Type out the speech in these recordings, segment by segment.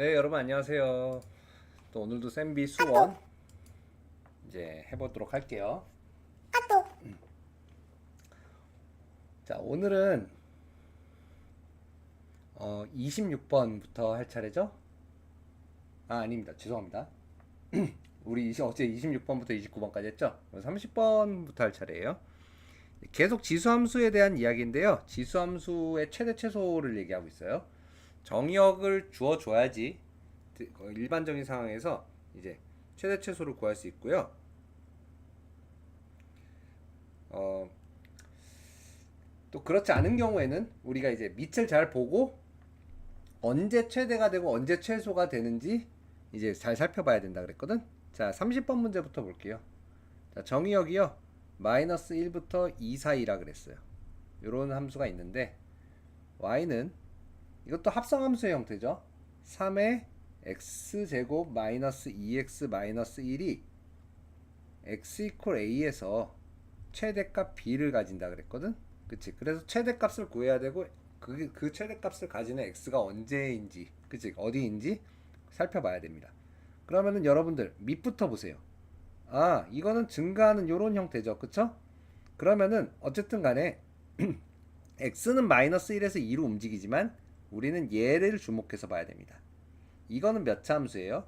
네 여러분 안녕하세요. 또 오늘도 쌤비 수원 이제 해보도록 할게요. 음. 자 오늘은 어 26번부터 할 차례죠? 아 아닙니다. 죄송합니다. 우리 20, 어제 26번부터 29번까지 했죠? 30번부터 할 차례예요. 계속 지수함수에 대한 이야기인데요. 지수함수의 최대 최소를 얘기하고 있어요 정의역을 주어 줘야지 어, 일반적인 상황에서 이제 최대 최소를 구할 수 있고요. 어, 또 그렇지 않은 경우에는 우리가 이제 밑을 잘 보고 언제 최대가 되고 언제 최소가 되는지 이제 잘 살펴봐야 된다 그랬거든. 자, 30번 문제부터 볼게요. 자, 정의역이요. 마이너스 1부터 2 사이라 그랬어요. 요런 함수가 있는데 y는 이것도 합성함수의 형태죠. 3의 x제곱 마이너스 2x 마이너스 1이 x 이퀄 a에서 최대값 b를 가진다 그랬거든. 그치? 그래서 최대값을 구해야 되고 그, 그 최대값을 가지는 x가 언제인지 그치? 어디인지 살펴봐야 됩니다. 그러면은 여러분들 밑부터 보세요. 아 이거는 증가하는 요런 형태죠. 그쵸? 그러면은 어쨌든 간에 x는 마이너스 1에서 2로 움직이지만 우리는 얘를 주목해서 봐야 됩니다. 이거는 몇 차 함수예요?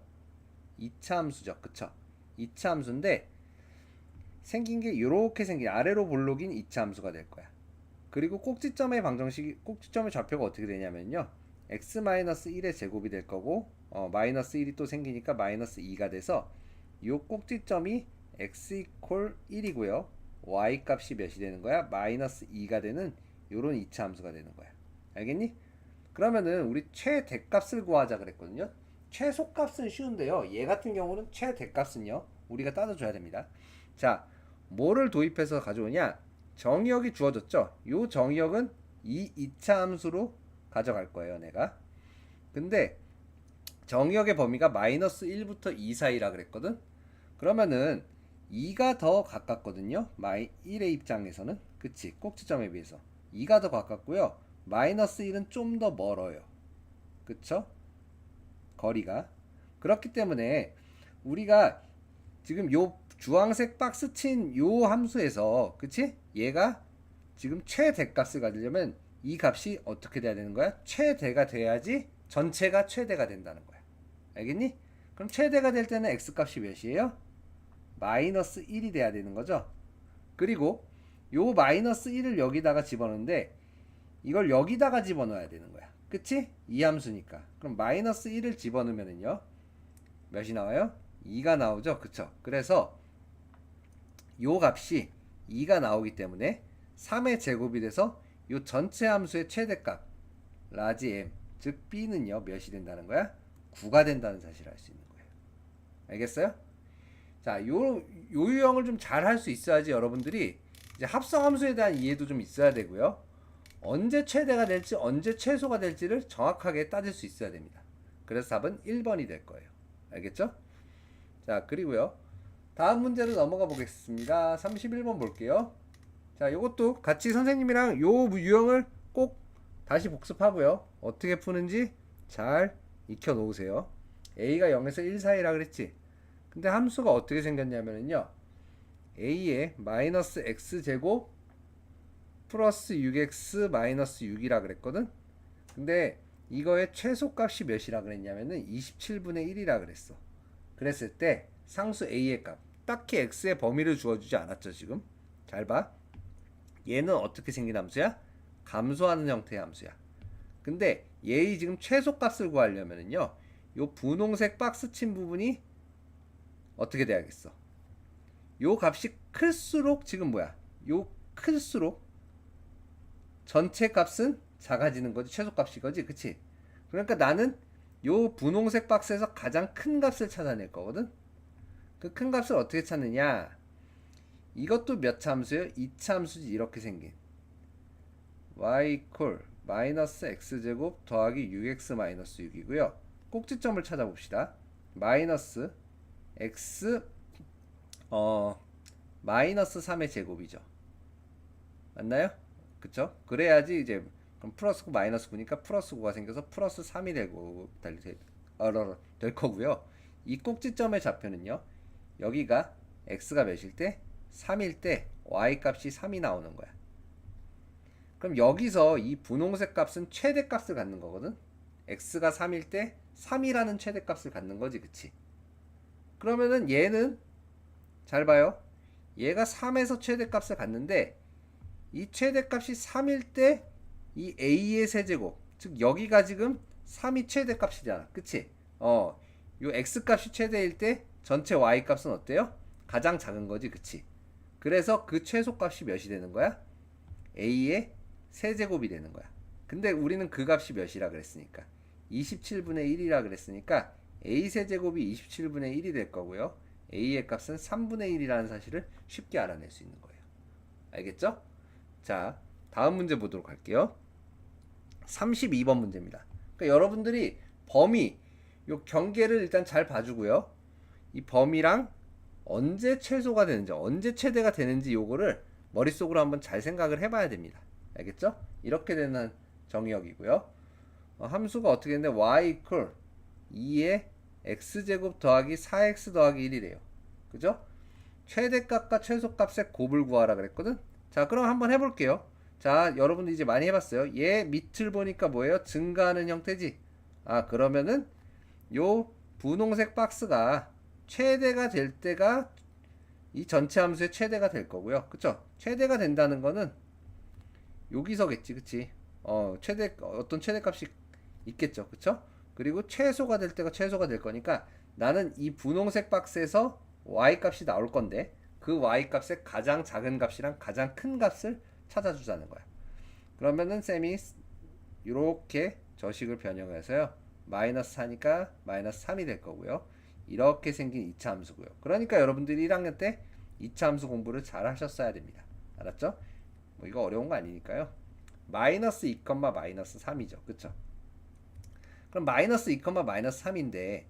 2차 함수죠. 그쵸? 2차 함수인데 생긴 게 이렇게 생긴 아래로 볼록인 2차 함수가 될 거야. 그리고 꼭지점의 방정식 꼭지점의 좌표가 어떻게 되냐면요. x-1의 제곱이 될 거고 어, 마이너스 1이 또 생기니까 마이너스 2가 돼서 이 꼭지점이 x 이퀄 1이고요. y 값이 몇이 되는 거야? 마이너스 2가 되는 요런 2차 함수가 되는 거야. 알겠니? 그러면은 우리 최대값을 구하자 그랬거든요. 최소값은 쉬운데요. 얘 같은 경우는 최대값은요. 우리가 따져줘야 됩니다. 자, 뭐를 도입해서 가져오냐? 정의역이 주어졌죠. 요 정의역은 이 2차 함수로 가져갈 거예요, 내가. 근데 정의역의 범위가 마이너스 1부터 2 사이라 그랬거든. 그러면은 2가 더 가깝거든요. 마이 1의 입장에서는. 그치? 꼭지점에 비해서. 2가 더 가깝고요. 마이너스 1은 좀 더 멀어요. 그쵸? 거리가. 그렇기 때문에 우리가 지금 요 주황색 박스 친 요 함수에서 그치? 얘가 지금 최대값을 가지려면 이 값이 어떻게 돼야 되는 거야? 최대가 돼야지 전체가 최대가 된다는 거야. 알겠니? 그럼 최대가 될 때는 x 값이 몇이에요? 마이너스 1이 돼야 되는 거죠. 그리고 요 마이너스 1을 여기다가 집어넣는데 이걸 여기다가 집어넣어야 되는 거야. 그치? 이 함수니까. 그럼 마이너스 1을 집어넣으면은요. 몇이 나와요? 2가 나오죠. 그쵸? 그래서 요 값이 2가 나오기 때문에 3의 제곱이 돼서 요 전체 함수의 최대값 라지 m 즉 b는요 몇이 된다는 거야? 9가 된다는 사실을 알 수 있는 거예요. 알겠어요? 자, 요, 요 유형을 좀 잘 할 수 있어야지 여러분들이 이제 합성 함수에 대한 이해도 좀 있어야 되고요. 언제 최대가 될지 언제 최소가 될지를 정확하게 따질 수 있어야 됩니다. 그래서 답은 1번이 될 거예요. 알겠죠? 자, 그리고요. 다음 문제로 넘어가 보겠습니다. 31번 볼게요. 자, 요것도 같이 선생님이랑 요 유형을 꼭 다시 복습하고요. 어떻게 푸는지 잘 익혀 놓으세요. a가 0에서 1 사이라 그랬지. 근데 함수가 어떻게 생겼냐면요. a의 마이너스 x 제곱 플러스 6x 마이너스 6이라 그랬거든. 근데 이거의 최소값이 몇이라 그랬냐면은 27분의 1이라 그랬어. 그랬을 때 상수 a의 값 딱히 x의 범위를 주어주지 않았죠 지금. 잘 봐. 얘는 어떻게 생긴 함수야? 감소하는 형태의 함수야. 근데 얘의 지금 최소값을 구하려면은요. 요 분홍색 박스 친 부분이 어떻게 돼야겠어? 요 값이 클수록 지금 뭐야? 요 클수록 전체 값은 작아지는 거지 최소값이 거지 그치? 그러니까 나는 요 분홍색 박스에서 가장 큰 값을 찾아낼 거거든. 그 큰 값을 어떻게 찾느냐? 이것도 몇차 함수예요? 2차 함수지 이렇게 생긴. y 이퀄 마이너스 x제곱 더하기 6x 마이너스 6이고요. 꼭지점을 찾아봅시다. 마이너스 x 어 마이너스 3의 제곱이죠. 맞나요? 그쵸? 그래야지 이제 그럼 플러스 9 마이너스 9니까 플러스 9가 생겨서 플러스 3이 되고 달리 어, 될 거고요. 이 꼭지점의 좌표는요. 여기가 x가 몇일 때 3일 때 y 값이 3이 나오는 거야. 그럼 여기서 이 분홍색 값은 최대 값을 갖는 거거든. x가 3일 때 3이라는 최대 값을 갖는 거지, 그치? 그러면은 얘는 잘 봐요. 얘가 3에서 최대 값을 갖는데 이 최대값이 3일 때 이 a의 세제곱, 즉 여기가 지금 3이 최대값이잖아, 그치? 어, 요 x 값이 최대일 때 전체 y 값은 어때요? 가장 작은 거지, 그치? 그래서 그 최소값이 몇이 되는 거야? a의 세제곱이 되는 거야. 근데 우리는 그 값이 몇이라 그랬으니까 27분의 1이라 그랬으니까 a 세제곱이 27분의 1이 될 거고요. a의 값은 3분의 1이라는 사실을 쉽게 알아낼 수 있는 거예요. 알겠죠? 자, 다음 문제 보도록 할게요. 32번 문제입니다. 그러니까 여러분들이 범위, 요 경계를 일단 잘 봐주고요. 이 범위랑 언제 최소가 되는지, 언제 최대가 되는지 요거를 머릿속으로 한번 잘 생각을 해봐야 됩니다. 알겠죠? 이렇게 되는 정의역이고요. 어, 함수가 어떻게 되는데 y equal 2의 x제곱 더하기 4x 더하기 1이래요. 그죠? 최대값과 최소값의 곱을 구하라 그랬거든? 자, 그럼 한번 해볼게요. 자, 여러분들 이제 많이 해봤어요. 얘 밑을 보니까 뭐예요? 증가하는 형태지. 아, 그러면은 요 분홍색 박스가 최대가 될 때가 이 전체 함수의 최대가 될 거고요. 그쵸? 최대가 된다는 거는 여기서겠지, 그치? 어, 최대, 어떤 최대값이 있겠죠. 그쵸? 그리고 최소가 될 때가 최소가 될 거니까 나는 이 분홍색 박스에서 y 값이 나올 건데 그 y 값의 가장 작은 값이랑 가장 큰 값을 찾아주자는 거야. 그러면은 쌤이 이렇게 저식을 변형해서요. 마이너스 4니까 마이너스 3이 될 거고요. 이렇게 생긴 2차 함수고요. 그러니까 여러분들이 1학년 때 2차 함수 공부를 잘 하셨어야 됩니다. 알았죠? 뭐 이거 어려운 거 아니니까요. 마이너스 2, 마이너스 3이죠. 그쵸? 그럼 마이너스 2, 마이너스 3인데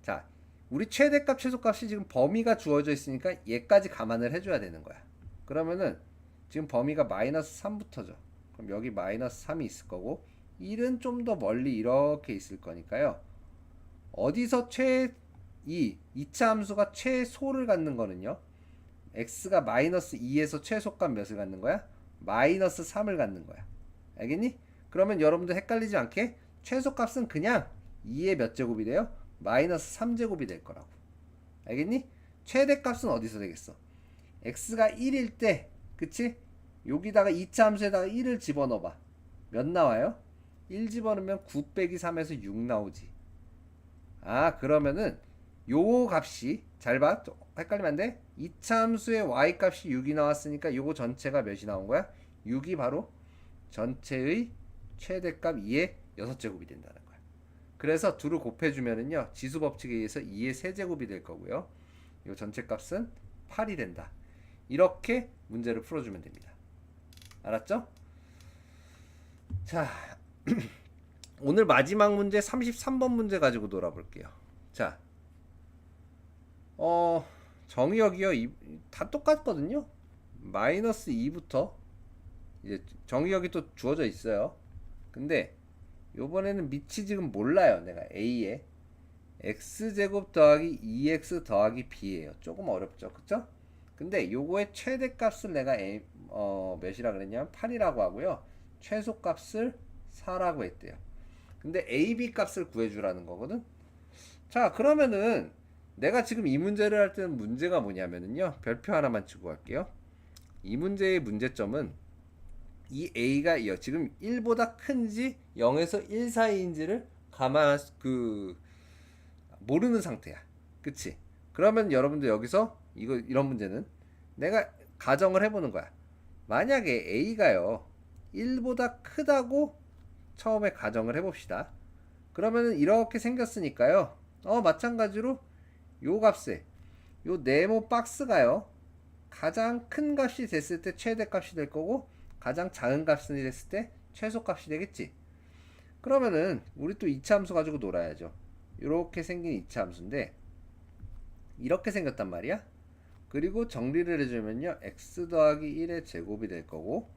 자 우리 최대값 최소값이 지금 범위가 주어져 있으니까 얘까지 감안을 해줘야 되는 거야. 그러면은 지금 범위가 마이너스 3부터죠. 그럼 여기 마이너스 3이 있을 거고 1은 좀 더 멀리 이렇게 있을 거니까요. 어디서 최, 이 2차 함수가 최소를 갖는 거는요. x가 마이너스 2에서 최소값 몇을 갖는 거야? 마이너스 3을 갖는 거야. 알겠니? 그러면 여러분들 헷갈리지 않게 최소값은 그냥 2의 몇 제곱이 돼요? 마이너스 3제곱이 될 거라고. 알겠니? 최대값은 어디서 되겠어? x가 1일 때, 그치? 여기다가 2차 함수에다가 1을 집어넣어 봐. 몇 나와요? 1 집어넣으면 9 빼기 3에서 6 나오지. 아, 그러면은 요 값이 잘 봐. 또 헷갈리면 안 돼. 2차 함수의 y 값이 6이 나왔으니까 요거 전체가 몇이 나온 거야? 6이 바로 전체의 최대값 2의 6제곱이 된다는 거야. 그래서 둘을 곱해주면은요 지수 법칙에 의해서 2의 세제곱이 될 거고요. 이 전체 값은 8이 된다. 이렇게 문제를 풀어주면 됩니다. 알았죠? 자, 오늘 마지막 문제 33번 문제 가지고 놀아볼게요. 자, 어 정의역이요 이- 다 똑같거든요. 마이너스 2부터 이제 정의역이 또 주어져 있어요. 근데 요번에는 밑이 지금 몰라요. 내가 a에 x제곱 더하기 2x 더하기 b예요. 조금 어렵죠. 그쵸? 근데 요거의 최대값을 내가 a, 어, 몇이라 그랬냐면 8이라고 하고요. 최소값을 4라고 했대요. 근데 a, b 값을 구해주라는 거거든. 자, 그러면은 내가 지금 이 문제를 할 때는 문제가 뭐냐면은요. 별표 하나만 치고 갈게요. 이 문제의 문제점은 이 a가 이- 지금 1보다 큰지 0에서 1 사이인지를 가만 그 모르는 상태야. 그치? 그러면 여러분들 여기서 이거 이런 문제는 내가 가정을 해보는 거야. 만약에 a가요 1보다 크다고 처음에 가정을 해봅시다. 그러면은 이렇게 생겼으니까요. 어 마찬가지로 요 값에 요 네모 박스가요 가장 큰 값이 됐을 때 최대 값이 될 거고 가장 작은 값이 됐을 때 최소 값이 되겠지. 그러면은 우리 또 2차 함수 가지고 놀아야죠. 이렇게 생긴 2차 함수인데 이렇게 생겼단 말이야. 그리고 정리를 해주면요. x 더하기 1의 제곱이 될 거고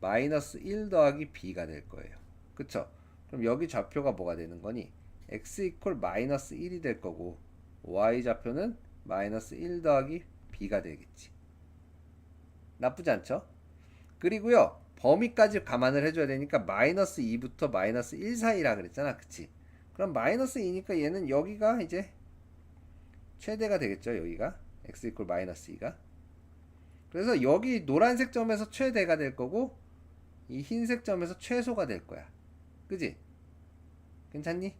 마이너스 1 더하기 b가 될 거예요. 그쵸? 그럼 여기 좌표가 뭐가 되는 거니? x 이퀄 마이너스 1이 될 거고 y 좌표는 마이너스 1 더하기 b가 되겠지. 나쁘지 않죠? 그리고요 범위까지 감안을 해줘야 되니까 마이너스 2부터 마이너스 1 사이라 그랬잖아. 그치? 그럼 마이너스 2니까 얘는 여기가 이제 최대가 되겠죠 여기가? x 이퀄 마이너스 2가. 그래서 여기 노란색 점에서 최대가 될 거고 이 흰색 점에서 최소가 될 거야. 그지? 괜찮니?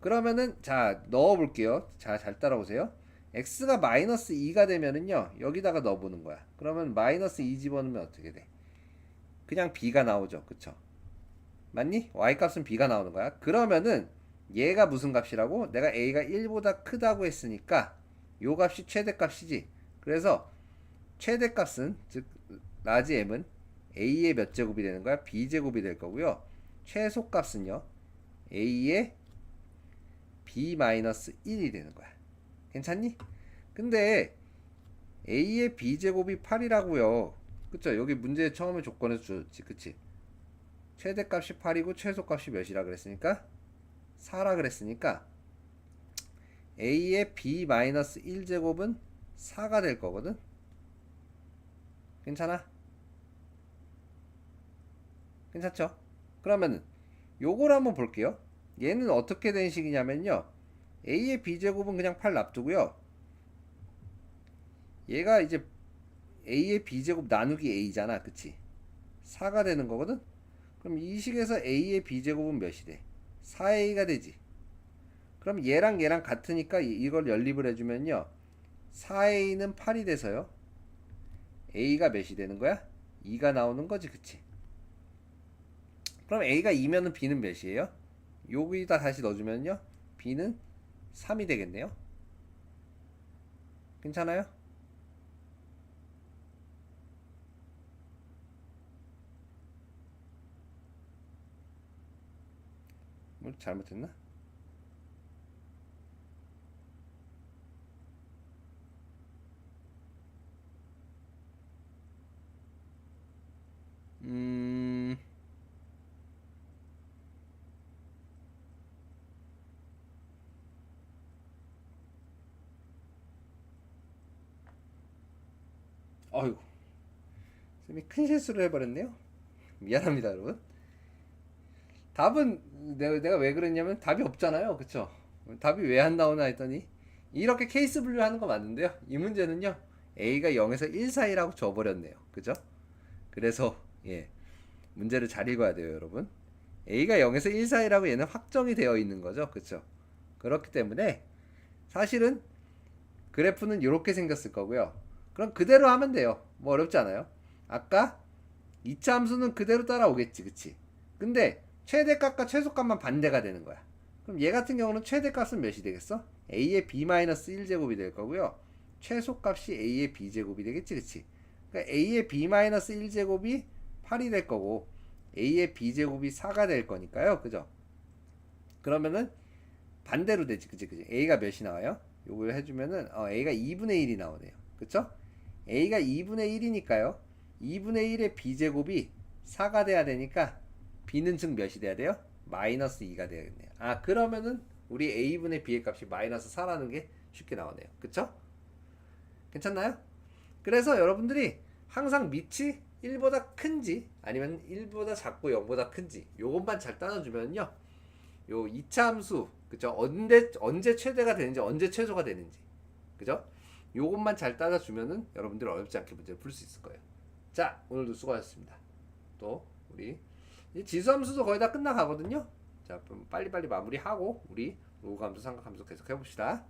그러면은 자 넣어 볼게요. 자 잘 따라오세요. x가 마이너스 2가 되면은요 여기다가 넣어보는 거야. 그러면 마이너스 2 집어넣으면 어떻게 돼 그냥 b가 나오죠. 그쵸? 맞니? Y 값은 b가 나오는 거야. 그러면은 얘가 무슨 값이라고? 내가 a가 1보다 크다고 했으니까 요 값이 최대 값이지. 그래서 최대 값은 즉 라지 m은 a의 몇 제곱이 되는 거야? B 제곱이 될 거고요. 최소 값은요? A의 b 마이너스 1이 되는 거야. 괜찮니? 근데 a의 b 제곱이 8이라고요. 그쵸? 여기 문제 처음에 조건에서 줬지, 그치? 최대 값이 8이고 최소 값이 몇이라 그랬으니까 4라 그랬으니까 a의 b 마이너스 1 제곱은 4가 될 거거든. 괜찮아? 괜찮죠? 그러면은 요걸 한번 볼게요. 얘는 어떻게 된 식이냐면요. a의 b 제곱은 그냥 8 놔두고요. 얘가 이제 a의 b 제곱 나누기 a잖아, 그치? 4가 되는 거거든. 그럼 이 식에서 a의 b 제곱은 몇이 돼? 4a가 되지. 그럼 얘랑 얘랑 같으니까 이- 이걸 연립을 해주면요, 4a는 8이 돼서요. a가 몇이 되는 거야? 2가 나오는 거지, 그치? 그럼 a가 2면은 b는 몇이에요? 여기다 다시 넣어주면요, b는 3이 되겠네요. 괜찮아요? 잘못했나? 음. 어이구. 쌤이 큰 실수를 해버렸네요. 미안합니다, 여러분. 답은 내가, 왜 그랬냐면 답이 없잖아요. 그쵸? 답이 왜 안 나오나 했더니 이렇게 케이스 분류하는 거 맞는데요. 이 문제는요. A가 0에서 1 사이라고 줘버렸네요. 그죠? 그래서 예 문제를 잘 읽어야 돼요, 여러분. A가 0에서 1 사이라고 얘는 확정이 되어 있는 거죠. 그쵸? 그렇기 때문에 사실은 그래프는 이렇게 생겼을 거고요. 그럼 그대로 하면 돼요. 뭐 어렵지 않아요. 아까 2차 함수는 그대로 따라오겠지, 그치? 근데 최대값과 최소값만 반대가 되는 거야. 그럼 얘 같은 경우는 최대값은 몇이 되겠어? a의 b-1 제곱이 될 거고요. 최소값이 a의 b 제곱이 되겠지, 그치? 그러니까 a의 b-1 제곱이 8이 될 거고 a의 b 제곱이 4가 될 거니까요, 그죠? 그러면은 반대로 되지, 그치, 그치? a가 몇이 나와요? 요걸 해주면은 어, a가 2분의 1이 나오네요, 그쵸? a가 2분의 1이니까요. 2분의 1의 b 제곱이 4가 돼야 되니까 b는 즉 몇이 돼야 돼요? 마이너스 2가 되겠네요. 아 그러면은 우리 a분의 b의 값이 마이너스 4라는 게 쉽게 나오네요. 그쵸? 괜찮나요? 그래서 여러분들이 항상 밑이 1보다 큰지 아니면 1보다 작고 0보다 큰지 요것만 잘 따져주면요. 요 2차 함수 그죠? 언제 언제 최대가 되는지 언제 최소가 되는지 그죠? 요것만 잘 따져주면은 여러분들 어렵지 않게 문제를 풀 수 있을 거예요. 자 오늘도 수고하셨습니다. 또 우리 지수함수도 거의 다 끝나가거든요. 자, 빨리빨리 마무리하고 우리 로그함수, 삼각함수 계속 해봅시다.